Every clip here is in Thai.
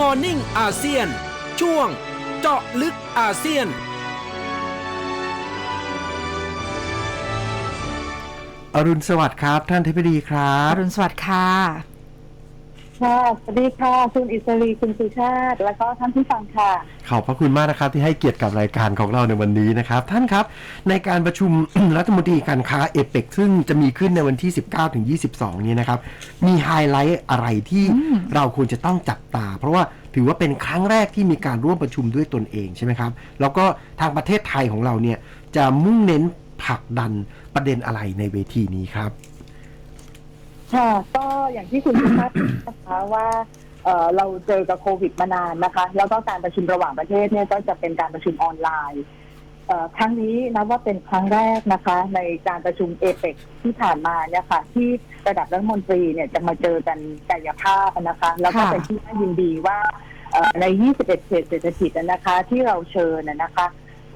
Morning อาเซียน ช่วง เจาะลึกอาเซียน อรุณสวัสดิ์ครับ ท่านเทพดีครัอบรุณสวัสดิ์ค่ะ ค่ะสวัสดีค่ะ คุณอิสรีคุณสุชาติ แล้วก็ท่านผู้ฟังค่ะ ขอบพระคุณมากนะครับที่ให้เกียรติกับรายการของเราในวันนี้นะครับ ท่านครับในการประชุม รัฐมนตรีการค้าเอเปกซึ่งจะมีขึ้นในวันที่ 19ถึง22 นี้นะครับ มีไฮไลท์อะไรที่เราควรจะต้องจับตา เพราะว่าถือว่าเป็นครั้งแรกที่มีการร่วมประชุมด้วยตนเองใช่ไหมครับแล้วก็ทางประเทศไทยของเราเนี่ยจะมุ่งเน้นผลักดันประเด็นอะไรในเวทีนี้ครับ ค่ะก็อย่างที่คุณสุชาตินะคะว่าเอ่อเราเจอกับโควิดมานานนะคะ แล้วก็การประชุมระหว่างประเทศเนี่ยก็จะเป็นการประชุมออนไลน์เอ่อครั้งนี้นับว่าเป็นครั้งแรกนะคะ ในการประชุมเอเปกที่ผ่านมาเนี่ยค่ะ ที่ระดับรัฐมนตรีเนี่ยจะมาเจอกันกายภาพนะคะ แล้วก็ค่ะเป็นที่น่ายินดีว่าเอ่อใน 21 เขตเศรษฐกิจนะคะ ที่เราเชิญนะนะคะ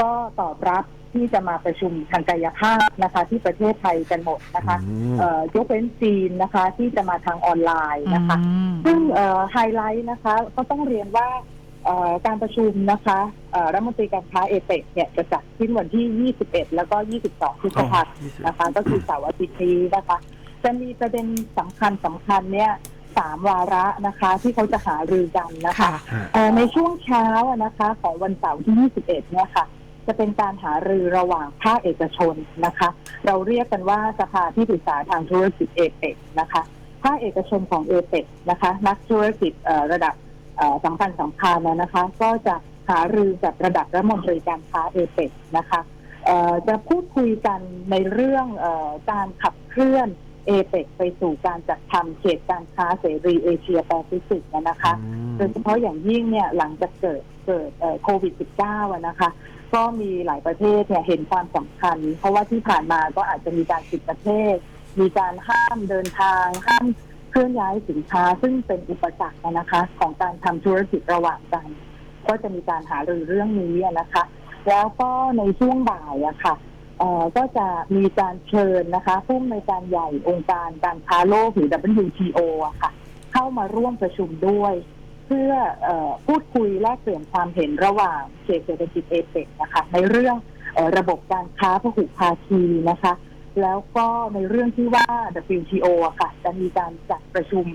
ก็ตอบรับ ที่จะมาประชุมทางกายภาพนะคะ ที่ประเทศไทยกันหมดนะคะอืม เอ่อยกเว้นจีนนะคะที่จะมาทางออนไลน์นะคะ อืม ซึ่งไฮไลท์นะคะก็ต้องเรียนว่าเอ่อการประชุมนะคะเอ่อรัฐมนตรีการค้าเอเปกเนี่ยจะจัดขึ้นวันที่ 21 แล้วก็ 22พฤษภาคมนะคะ ก็คือเสาร์อาทิตย์นี้นะคะ จะมีประเด็นสำคัญสำคัญเนี่ยสามวาระนะคะ ที่เขาจะหารือกันนะคะค่ะฮะเอ่อในช่วงเช้าอะนะคะของวันเสาร์ที่ 21 เนี่ยค่ะ จะเป็นการหารือระหว่างภาคเอกชนนะคะ เราเรียกกันว่าสภาที่ปรึกษาทางธุรกิจเอเปกนะคะภาคเอกชนของเอเปกนะคะ นักธุรกิจระดับสำคัญสำคัญนะคะ ก็จะหารือกับระดับรัฐมนตรีการค้าเอเปกนะคะจะพูดคุยกันในเรื่องการขับเคลื่อน เอเปกไปสู่การจัดทำเขตการค้าเสรีเอเชียแปซิฟิกนะคะ โดยเฉพาะอย่างยิ่งเนี่ยหลังจากเกิดเกิดเอ่อโควิด -19 อะนะคะ ก็มีหลายประเทศเนี่ยเห็นความสำคัญ เพราะว่าที่ผ่านมาก็อาจจะมีการปิดประเทศ มีการห้ามเดินทาง ห้ามเคลื่อนย้ายสินค้า ซึ่งเป็นอุปสรรคอะนะคะ ของการทำธุรกิจระหว่างกัน ก็จะมีการหารือเรื่องนี้อะนะคะ แล้วก็ในช่วงบ่ายอะค่ะเอ่อ ก็จะมีการเชิญนะคะผู้อำนวยการใหญ่องค์การการค้าโลกหรือ WTO อะค่ะ เข้ามาร่วมประชุมด้วย เพื่ออพูดคุยแลกเปลี่ยนความเห็นระหว่างเขตเศรษฐกิจเอเปกนะคะในเรื่องอระบบการค้าพหุภาคีนะคะ แล้วก็ในเรื่องที่ว่า WTO อะค่ะ จะมีการจัดประชุม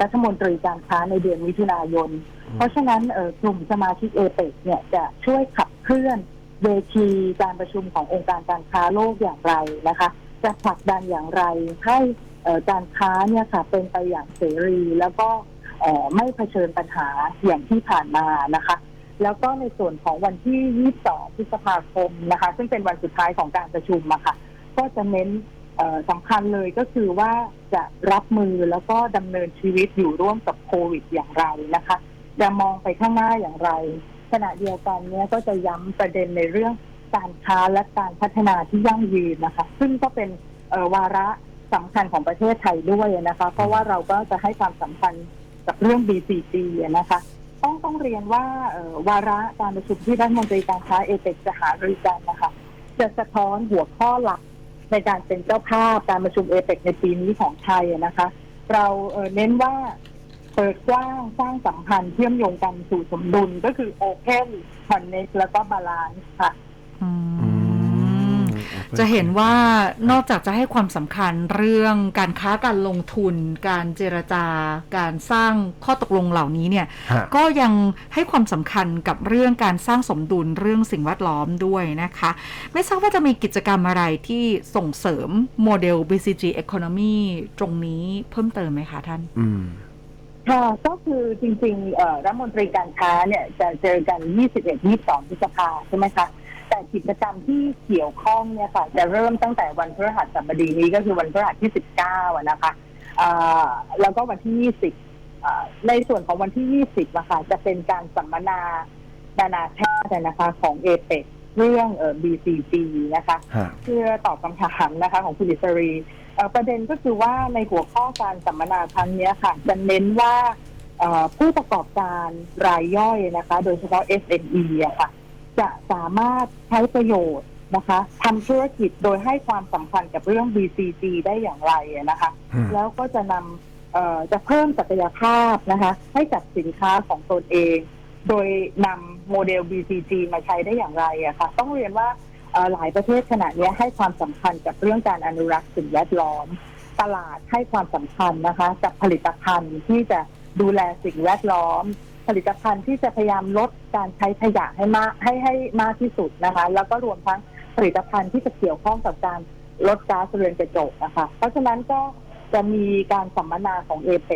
รัฐมนตรีการค้าในเดือนมิถุนายน เพราะฉะนั้นกลุ่มสมาชิกเอเปกเนี่ยจะช่วยขับเคลื่อน เวทีการประชุมขององค์การการค้าโลกอย่างไรนะคะ จะผลักดันอย่างไรให้การค้าเนี่ยค่ะเป็นไปอย่างเสรีแล้วก็ไม่เผชิญปัญหาอย่างที่ผ่านมานะคะ แล้วก็ในส่วนของวันที่ 22 พฤษภาคมนะคะ ซึ่งเป็นวันสุดท้ายของการประชุมอะค่ะ ก็จะเน้นสำคัญเลยก็คือว่าจะรับมือแล้วก็ดำเนินชีวิตอยู่ร่วมกับโควิดอย่างไรนะคะ จะมองไปข้างหน้าอย่างไร ขณะเดียวกันเนี้ยก็จะย้ำประเด็นในเรื่องการค้าและการพัฒนาที่ยั่งยืนนะคะ ซึ่งก็เป็นวาระสำคัญของประเทศไทยด้วยนะคะ เพราะว่าเราก็จะให้ความสำคัญกับเรื่อง BCG นะคะ ต้องต้องเรียนว่าวาระการประชุมที่รัฐมนตรีการค้าเอเปกจะหารือกันนะคะ จะสะท้อนหัวข้อหลักในการเป็นเจ้าภาพการประชุมเอเปกในปีนี้ของไทยนะคะ เราเน้นว่า เปิดกว้างสร้างสัมพันธ์เชื่อมโยงกันสู่สมดุลก็คือ Open Connect แล้วก็ Balance ค่ะอือืมมจะเห็นว่านอกจากจะให้ความสำคัญเรื่องการค้าการลงทุน การเจรจาการสร้างข้อตกลงเหล่านี้เนี่ย ฮะ ก็ยังให้ความสำคัญกับเรื่องการสร้างสมดุลเรื่องสิ่งแวดล้อมด้วยนะคะ ไม่ทราบว่าจะมีกิจกรรมอะไรที่ส่งเสริมโมเดล BCG Economy ตรงนี้เพิ่มเติมไหมคะท่าน อืม ค่ะก็คือจริงๆเอ่อรัฐมนตรีการค้าเนี่ยจะเจอกัน 21-22พฤษภาใช่ไหมคะ แต่กิจกรรมที่เกี่ยวข้องเนี่ยค่ะ จะเริ่มตั้งแต่วันพฤหัสบดีนี้ก็คือวันพฤหัสที่ 19อะนะคะอ่าแล้วก็วันที่ 20อ่าในส่วนของวันที่ 20อะค่ะจะเป็นการสัมมนานานาชาตินะคะของเอเปเรื่องเอ่อ BCG นะคะฮะเพื่อตอบคำถามนะคะของคุณอิสรีเอ่อ ประเด็นก็คือว่าในหัวข้อการสัมมนาครั้งเนี้ยค่ะ จะเน้นว่าเอ่อผู้ประกอบการรายย่อยนะคะ โดยเฉพาะ SME อะค่ะ จะสามารถใช้ประโยชน์นะคะทำธุรกิจโดยให้ความสำคัญกับเรื่อง BCG ได้อย่างไรอะนะคะอืมแล้วก็จะนำเอ่อจะเพิ่มศักยภาพนะคะ ให้กับสินค้าของตนเอง โดยนำโมเดล BCG มาใช้ได้อย่างไรอะค่ะ ต้องเรียนว่าเอ่อ หลายประเทศขณะนี้ให้ความสำคัญกับเรื่องการอนุรักษ์สิ่งแวดล้อม ตลาดให้ความสำคัญนะคะ กับผลิตภัณฑ์ที่จะดูแลสิ่งแวดล้อม ผลิตภัณฑ์ที่จะพยายามลดการใช้ขยะให้มากให้ให้มากที่สุดนะคะ แล้วก็รวมทั้งผลิตภัณฑ์ที่จะเกี่ยวข้องกับการลดก๊าซเรือนกระจกนะคะ เพราะฉะนั้นก็จะมีการสัมมนาของเอเป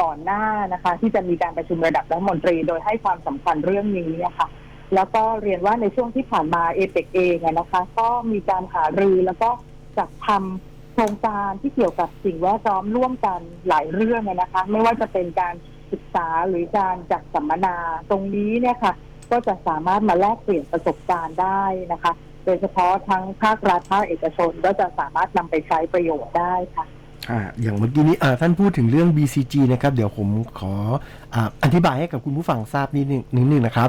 ก่อนหน้านะคะ ที่จะมีการประชุมระดับรัฐมนตรี โดยให้ความสำคัญเรื่องนี้นะคะ แล้วก็เรียนว่าในช่วงที่ผ่านมาเอเปกเองนะคะ ก็มีการหารือแล้วก็จัดทำโครงการที่เกี่ยวกับสิ่งแวดล้อมร่วมกันหลายเรื่องนะคะ ไม่ว่าจะเป็นการศึกษาหรือการจัดสัมมนาตรงนี้เนี่ยค่ะ ก็จะสามารถมาแลกเปลี่ยนประสบการณ์ได้นะคะ โดยเฉพาะทั้งภาครัฐภาคเอกชนก็จะสามารถนำไปใช้ประโยชน์ได้ค่ะ อ่าอย่างเมื่อกี้นี้อ่าท่านพูดถึงเรื่อง BCG นะครับ เดี๋ยวผมขออาอธิบายให้กับคุณผู้ฟังทราบนิดนึงนิดนึงนะครับ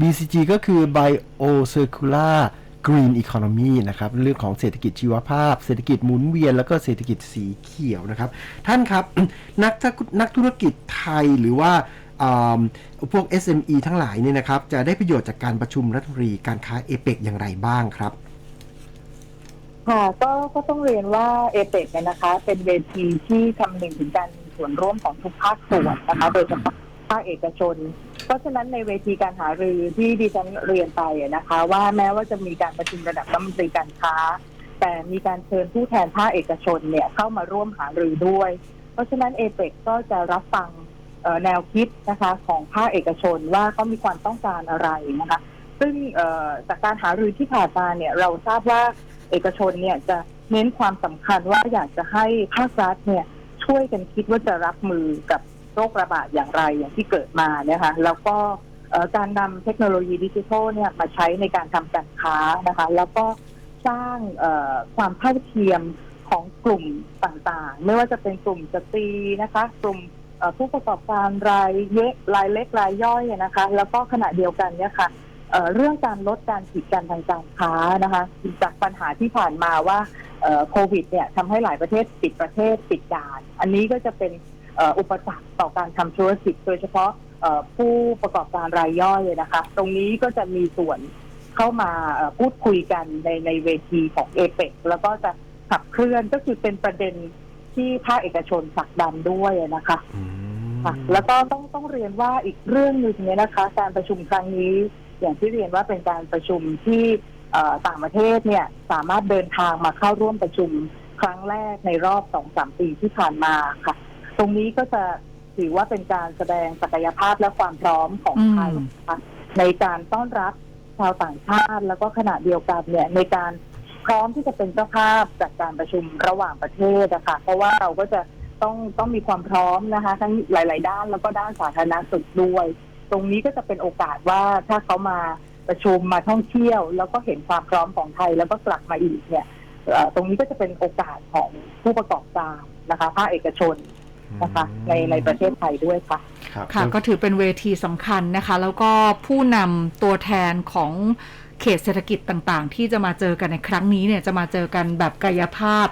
BCG ก็คือ Biocircular Green Economy นะครับ เรื่องของเศรษฐกิจชีวภาพ เศรษฐกิจหมุนเวียน แล้วก็เศรษฐกิจสีเขียวนะครับ ท่านครับ นักนักธุรกิจไทยหรือว่าอ่าพวก SME ทั้งหลายเนี่ยนะครับ จะได้ประโยชน์จากการประชุมรัฐมนตรีการค้าเอเปกอย่างไรบ้างครับ ค่ะก็ก็ต้องเรียนว่าเอเปกเนี่ยนะคะ เป็นเวทีที่คำนึงถึงการมีส่วนร่วมของทุกภาคส่วนนะคะ โดยเฉพาะภาคเอกชน เพราะฉะนั้นในเวทีการหารือที่ดิฉันเรียนไปนะคะ ว่าแม้ว่าจะมีการประชุมระดับรัฐมนตรีการค้า แต่มีการเชิญผู้แทนภาคเอกชนเนี่ยเข้ามาร่วมหารือด้วย เพราะฉะนั้นเอเปกก็จะรับฟังแนวคิดนะคะของภาคเอกชนว่าเขามีความต้องการอะไรนะคะ ซึ่งจากการหารือที่ผ่านมาเนี่ยเราทราบว่า เอกชนเนี่ยจะเน้นความสำคัญว่าอยากจะให้ภาครัฐเนี่ยช่วยกันคิดว่าจะรับมือกับโรคระบาดอย่างไรอย่างที่เกิดมาเนี่ยค่ะแล้วก็การนำเทคโนโลยีดิจิทัลเนี่ยมาใช้ในการทำการค้านะคะ แล้วก็สร้างความเท่าเทียมของกลุ่มต่างๆ ไม่ว่าจะเป็นกลุ่มสตรีนะคะ กลุ่มผู้ประกอบการรายเยะรายเล็กรายย่อยนะคะ แล้วก็ขณะเดียวกันเนี่ยค่ะ เอ่อเรื่องการลดการขีดกันทางการค้านะคะ จากปัญหาที่ผ่านมาว่าเอ่อโควิดเนี่ยทำให้หลายประเทศปิดประเทศปิดด่าน อันนี้ก็จะเป็นเอ่ออุปสรรคต่อการทำธุรกิจโดยเฉพาะเอ่อผู้ประกอบการรายย่อยนะคะ ตรงนี้ก็จะมีส่วนเข้ามาเอ่อพูดคุยกันในในเวทีของเอเปแล้วก็จะขับเคลื่อนก็คือเป็นประเด็นที่ภาคเอกชนผลักดันด้วยนะคะค่ะแล้วก็ต้องต้องเรียนว่าอีกเรื่องหนึ่งเนี่ยนะคะ การประชุมครั้งนี้ อย่างที่เรียนว่าเป็นการประชุมที่เอ่อต่างประเทศเนี่ยสามารถเดินทางมาเข้าร่วมประชุมครั้งแรกในรอบสองสามปีที่ผ่านมาค่ะ ตรงนี้ก็จะถือว่าเป็นการแสดงศักยภาพและความพร้อมของไทยนะคะในการต้อนรับชาวต่างชาติแล้วก็ขณะเดียวกันเนี่ยในการพร้อมที่จะเป็นเจ้าภาพจัดการประชุมระหว่างประเทศนะคะเพราะว่าเราก็จะต้องต้องมีความพร้อมนะคะ ทั้งหลาย ๆ ด้านแล้วก็ด้านสาธารณสุขด้วยต รงนี้ก็จะเป็นโอกาสว่าถ้าเขามาประชุมมาท่องเที่ยว แล้วก็เห็นความพร้อมของไทยแล้วก็กลับมาอีกเนี่ยเอ่อตรงนี้ก็จะเป็นโอกาสของผู้ประกอบการนะคะภาคเอกชนนะคะในในประเทศไทยด้วยค่ะครับค่ะก็ถือเป็นเวทีสำคัญนะคะ แล้วก็ผู้นำตัวแทนของ เขตเศรษฐกิจต่างๆ ที่จะมาเจอกันในครั้งนี้เนี่ยจะมาเจอกันแบบกายภาพ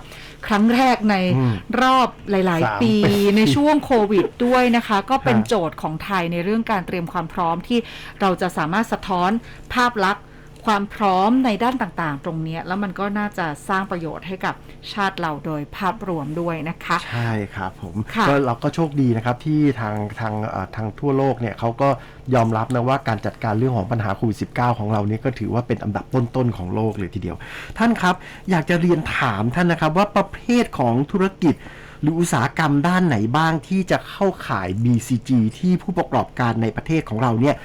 ครั้งแรกในอืมรอบหลายสามๆปีปีในช่วงโควิดด้วยนะคะ ก็เป็นฮะโจทย์ของไทยในเรื่องการเตรียมความพร้อมที่เราจะสามารถสะท้อนภาพลักษณ์ ความพร้อมในด้านต่างๆ ตรงเนี้ยแล้วมันก็น่าจะสร้างประโยชน์ให้กับชาติเราโดยภาพรวมด้วยนะคะ ใช่ครับผมค่ะก็เราก็โชคดีนะครับที่ทางทางเอ่อทางทั่วโลกเนี่ยเขาก็ยอมรับนะว่าการจัดการเรื่องของปัญหาโควิด -19 ของเราเนี่ยก็ถือว่าเป็นอันดับต้นๆของโลกเลยทีเดียว ท่านครับอยากจะเรียนถามท่านนะครับว่าประเภทของธุรกิจหรืออุตสาหกรรมด้านไหนบ้างที่จะเข้าข่าย BCG ที่ผู้ประกอบการในประเทศของเราเนี่ย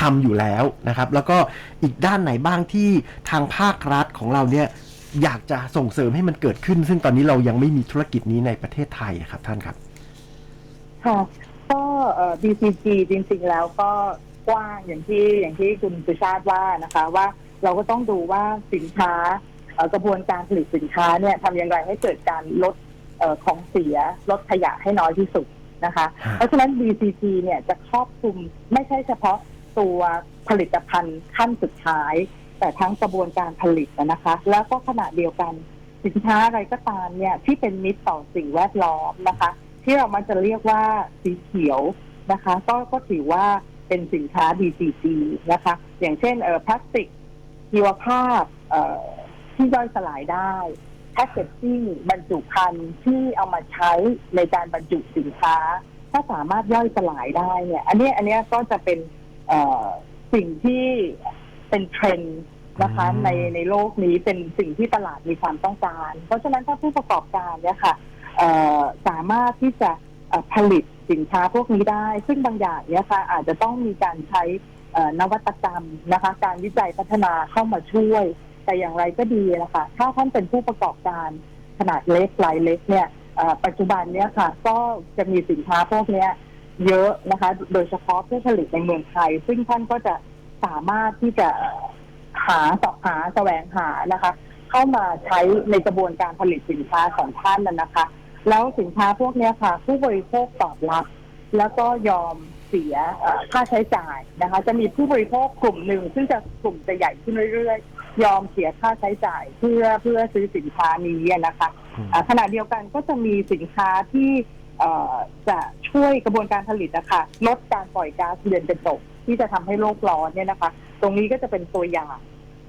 ทำอยู่แล้วนะครับ แล้วก็อีกด้านไหนบ้างที่ทางภาครัฐของเราเนี่ยอยากจะส่งเสริมให้มันเกิดขึ้น ซึ่งตอนนี้เรายังไม่มีธุรกิจนี้ในประเทศไทยอะครับท่านครับ ค่ะก็เอ่อ BCG จริงๆแล้วก็กว้างอย่างที่อย่างที่คุณสุชาติว่านะคะ ว่าเราก็ต้องดูว่าสินค้าเอ่อกระบวนการผลิตสินค้าเนี่ยทำอย่างไรให้เกิดการลดเอ่อของเสียลดขยะให้น้อยที่สุดนะคะฮะเพราะฉะนั้น BCG เนี่ยจะครอบคลุมไม่ใช่เฉพาะ ตัวผลิตภัณฑ์ขั้นสุดท้าย แต่ทั้งกระบวนการผลิตนะคะ แล้วก็ขณะเดียวกันสินค้าอะไรก็ตามเนี่ยที่เป็นมิตรต่อสิ่งแวดล้อมนะคะ ที่เรามักจะเรียกว่าสีเขียวนะคะ ก็ก็ถือว่าเป็นสินค้า BCG นะคะ อย่างเช่นเอ่อพลาสติกชีวภาพเอ่อที่ย่อยสลายได้แพคเกจจิ้งบรรจุภัณฑ์ที่เอามาใช้ในการบรรจุสินค้า ถ้าสามารถย่อยสลายได้เนี่ย อันนี้อันนี้ก็จะเป็น สิ่งที่เป็นเทรนด์นะคะอืมในในโลกนี้เป็นสิ่งที่ตลาดมีความต้องการ เพราะฉะนั้นถ้าผู้ประกอบการเนี่ยค่ะเอ่อสามารถที่จะเอ่อผลิตสินค้าพวกนี้ได้ ซึ่งบางอย่างเนี่ยค่ะอาจจะต้องมีการใช้เอ่อนวัตกรรมนะคะ การวิจัยพัฒนาเข้ามาช่วย แต่อย่างไรก็ดีนะคะถ้าท่านเป็นผู้ประกอบการขนาดเล็กรายเล็กเนี่ยเอ่อปัจจุบันเนี่ยค่ะ ก็จะมีสินค้าพวกเนี้ย เยอะนะคะ โดยเฉพาะผู้ผลิตในเมืองไทย ซึ่งท่านก็จะสามารถที่จะหาสอบหาแสวงหานะคะ เข้ามาใช้ในกระบวนการผลิตสินค้าของท่านนะนะคะ แล้วสินค้าพวกเนี้ยค่ะ ผู้บริโภคตอบรับ แล้วก็ยอมเสียเอ่อค่าใช้จ่ายนะคะ จะมีผู้บริโภคกลุ่มหนึ่ง ซึ่งจะกลุ่มจะใหญ่ขึ้นเรื่อยๆ ยอมเสียค่าใช้จ่ายเพื่อเพื่อซื้อสินค้านี้อะนะคะอ่าขณะเดียวกันก็จะมีสินค้าที่เอ่อ จะช่วยกระบวนการผลิตนะคะลดการปล่อยก๊าซเรือนกระจกที่จะทำให้โลกร้อนเนี่ยนะคะ ตรงนี้ก็จะเป็นตัวอย่าง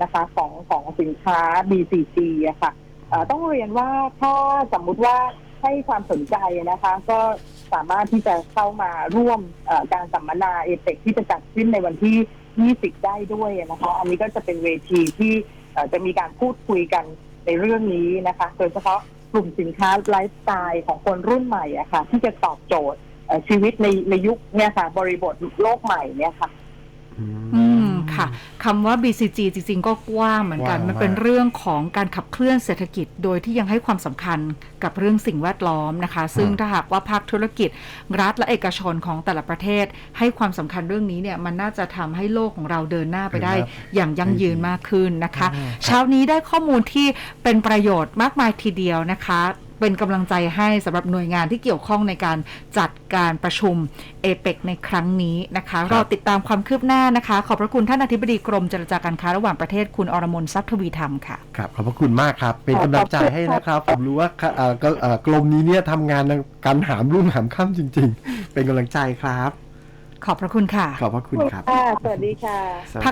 นะคะของของสินค้า BCG อะค่ะเอ่อต้องเรียนว่าถ้าสมมุติว่าให้ความสนใจนะคะ ก็สามารถที่จะเข้ามาร่วมการสัมมนาเอเปกที่จะจัดขึ้นในวันที่ 20 ได้ด้วยนะคะ อันนี้ก็จะเป็นเวทีที่จะมีการพูดคุยกันในเรื่องนี้นะคะ โดยเฉพาะ กลุ่มสินค้าไลฟ์สไตล์ของคนรุ่นใหม่อะค่ะ ที่จะตอบโจทย์ชีวิตในในยุคเนี่ยค่ะ บริบทโลกใหม่เนี่ยค่ะ อืม ค่ะคำว่า BCG จริง ๆ ก็กว้างเหมือนกันกว้างมันเป็นมากเรื่องของการขับเคลื่อนเศรษฐกิจ โดยที่ยังให้ความสำคัญกับเรื่องสิ่งแวดล้อมนะคะ ซึ่งถ้าหากว่าภาคธุรกิจ รัฐและเอกชนของแต่ละประเทศ ให้ความสำคัญเรื่องนี้เนี่ยมันน่าจะทำให้โลกของเราเดินหน้าไปได้เดินหน้าอย่างยั่งยืนมากขึ้นนะคะอ่าครับเช้านี้ได้ข้อมูลที่เป็นประโยชน์มากมายทีเดียวนะคะ เป็นกำลังใจให้สำหรับหน่วยงานที่เกี่ยวข้องในการจัดการประชุมเอเปกในครั้งนี้นะคะรอติดตามความคืบหน้านะคะ ขอบพระคุณท่านอธิบดีกรมเจรจาการค้าระหว่างประเทศคุณอรมนทรัพย์ทวีธรรมค่ะครับขอบพระคุณมากครับ เป็นกำลังใจให้นะครับผมรู้ว่าเอ่อก็เอ่อกลมนี้เนี่ยทำงานกันหามรุ่งหามค่ำจริง ๆ เป็นกำลังใจครับ ขอบพระคุณค่ะ ขอบพระคุณครับ ค่ะ สวัสดีค่ะสวัสดีพัก